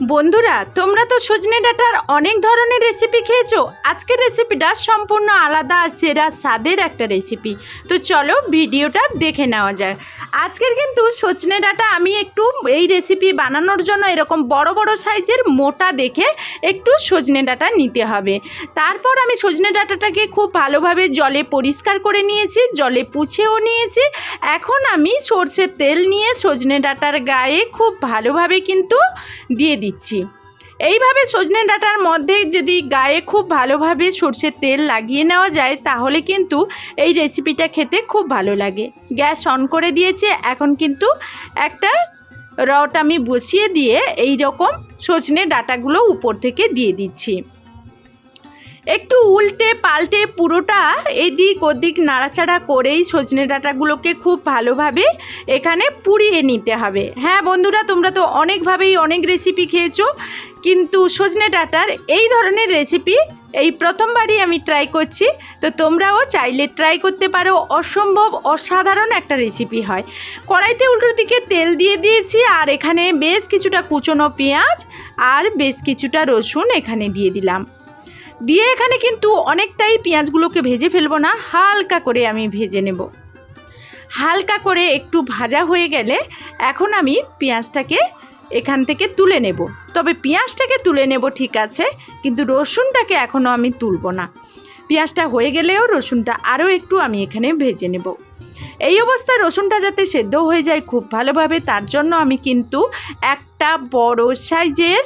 বন্ধুরা, তোমরা তো সজনে ডাঁটার অনেক ধরনের রেসিপি খেয়েছো। আজকের রেসিপিটা সম্পূর্ণ আলাদা আর সেরা স্বাদের একটা রেসিপি তো চলো ভিডিওটা দেখে নেওয়া যায় আজকের কিন্তু সজনে ডাঁটা আমি একটু এই রেসিপি বানানোর জন্য এরকম বড় বড় সাইজের মোটা দেখে একটু সজনে ডাঁটা নিতে হবে। তারপর আমি সজনে ডাঁটাটাকে খুব ভালোভাবে জলে পরিষ্কার করে নিয়েছি, জলে পুছেও নিয়েছি। এখন আমি সর্ষের তেল নিয়ে সজনে ডাঁটার গায়ে খুব ভালোভাবে কিন্তু দিয়ে দিচ্ছি। এইভাবে সজনে ডাঁটার মধ্যে যদি গায়ে খুব ভালোভাবে সর্ষের তেল লাগিয়ে নেওয়া যায়, তাহলে কিন্তু এই রেসিপিটা খেতে খুব ভালো লাগে। গ্যাস অন করে দিয়েছে, এখন কিন্তু একটা রট আমি বসিয়ে দিয়ে এই রকম সজনে ডাঁটাগুলো উপর থেকে দিয়ে দিচ্ছি। একটু উল্টে পাল্টে পুরোটা এদিক ওদিক নাড়াচাড়া করেই সজনে ডাঁটাগুলোকে খুব ভালোভাবে এখানে পুড়িয়ে নিতে হবে। হ্যাঁ বন্ধুরা, তোমরা তো অনেকভাবেই অনেক রেসিপি খেয়েছো, কিন্তু সজনে ডাঁটার এই ধরনের রেসিপি এই প্রথমবারই আমি ট্রাই করছি। তো তোমরাও চাইলে ট্রাই করতে পারো, অসম্ভব অসাধারণ একটা রেসিপি হয়। কড়াইতে উল্টো দিকে তেল দিয়ে দিয়েছি, আর এখানে বেশ কিছুটা কুচনো পেঁয়াজ আর বেশ কিছুটা রসুন এখানে দিয়ে দিলাম। দিয়ে এখানে কিন্তু অনেকটাই পেঁয়াজগুলোকে ভেজে ফেলব না, হালকা করে আমি ভেজে নেব। হালকা করে একটু ভাজা হয়ে গেলে এখন আমি পেঁয়াজটাকে এখান থেকে তুলে নেব। তবে পেঁয়াজটাকে তুলে নেব ঠিক আছে, কিন্তু রসুনটাকে এখনও আমি তুলব না। পেঁয়াজটা হয়ে গেলেও রসুনটা আরও একটু আমি এখানে ভেজে নেব। এই অবস্থায় রসুনটা যাতে সেদ্ধ হয়ে যায় খুব ভালোভাবে, তার জন্য আমি কিন্তু একটা বড় সাইজের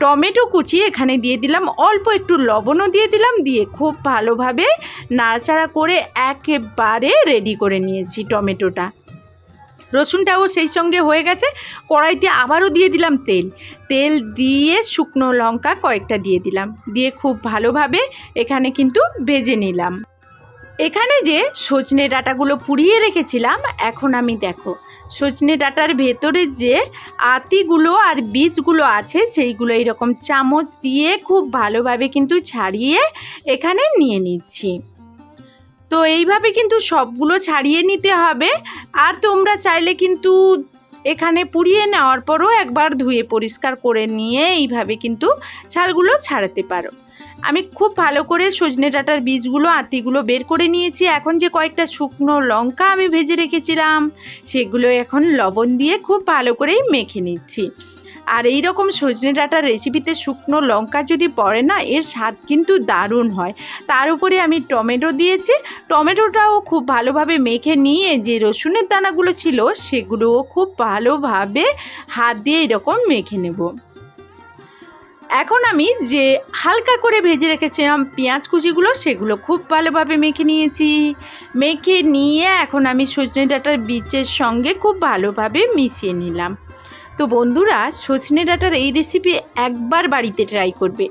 টমেটো কুচি এখানে দিয়ে দিলাম। অল্প একটু লবণও দিয়ে দিলাম, দিয়ে খুব ভালোভাবে নাড়াচাড়া করে একেবারে রেডি করে নিয়েছি টমেটোটা। রসুনটাও সেই সঙ্গে হয়ে গেছে। কড়াইতে আবারও দিয়ে দিলাম তেল। তেল দিয়ে শুকনো লঙ্কা কয়েকটা দিয়ে দিলাম। দিয়ে খুব ভালোভাবে এখানে কিন্তু ভেজে নিলাম। এখানে যে সজনে ডাটাগুলো পুড়িয়ে রেখেছিলাম, এখন আমি দেখো। সজনে ডাটার ভেতরে যে আতিগুলো আর বীজগুলো আছে, সেইগুলো এরকম চামচ দিয়ে খুব ভালোভাবে কিন্তু ছাড়িয়ে এখানে নিয়ে নিচ্ছি। তো এইভাবে কিন্তু সবগুলো ছাড়িয়ে নিতে হবে। আর তোমরা চাইলে কিন্তু এখানে পুড়িয়ে নেওয়ার পরও একবার ধুয়ে পরিষ্কার করে নিয়ে এইভাবে কিন্তু ছালগুলো ছাড়াতে পারো। আমি খুব ভালো করে সজনে ডাঁটার বীজগুলো, আতিগুলো বের করে নিয়েছি। এখন যে কয়েকটা শুকনো লঙ্কা আমি ভেজে রেখেছিলাম, সেগুলো এখন লবণ দিয়ে খুব ভালো করেই মেখে নিচ্ছি। আর এই রকম সজনে ডাঁটার রেসিপিতে শুকনো লঙ্কা যদি পড়ে না, এর স্বাদ কিন্তু দারুণ হয়। তার উপরে আমি টমেটো দিয়েছি। টমেটোটাও খুব ভালোভাবে মেখে নিয়ে যে রসুনের দানাগুলো ছিল, সেগুলোও খুব ভালোভাবে হাত দিয়ে এরকম মেখে নেব। এখন আমি যে হালকা করে ভেজে রেখেছিলাম পেঁয়াজ কুচিগুলো, সেগুলো খুব ভালোভাবে মেখে নিয়েছি। মেখে নিয়ে এখন আমি সজনে ডাঁটার বীজের সঙ্গে খুব ভালোভাবে মিশিয়ে নিলাম। তো বন্ধুরা, সজনে ডাঁটার এই রেসিপি একবার বাড়িতে ট্রাই করবে।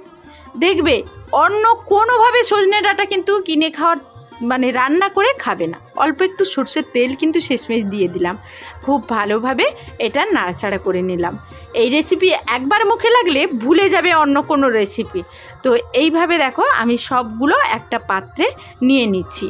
দেখবে, অন্য কোনোভাবে সজনে ডাঁটা কিন্তু কিনে খাওয়ার মানে রান্না করে খাবে না। অল্প একটু সর্ষের তেল কিন্তু শেষমেশ দিয়ে দিলাম। খুব ভালোভাবে এটা নাড়াচাড়া করে নিলাম। এই রেসিপি একবার মুখে লাগলে ভুলে যাবে অন্য কোনো রেসিপি তো এইভাবে দেখো আমি সবগুলো একটা পাত্রে নিয়ে নিচ্ছি।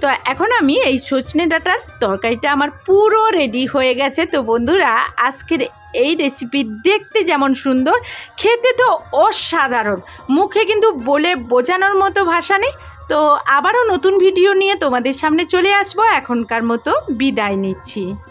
তো এখন আমি এই সজনে ডাটার তরকারিটা আমার পুরো রেডি হয়ে গেছে। তো বন্ধুরা, আজকের এই রেসিপি দেখতে যেমন সুন্দর, খেতে তো অসাধারণ। মুখে কিন্তু বলে বোঝানোর মতো ভাষা নেই তো আবারও নতুন ভিডিও নিয়ে তোমাদের সামনে চলে আসব। এখনকার মতো বিদায় নিচ্ছি।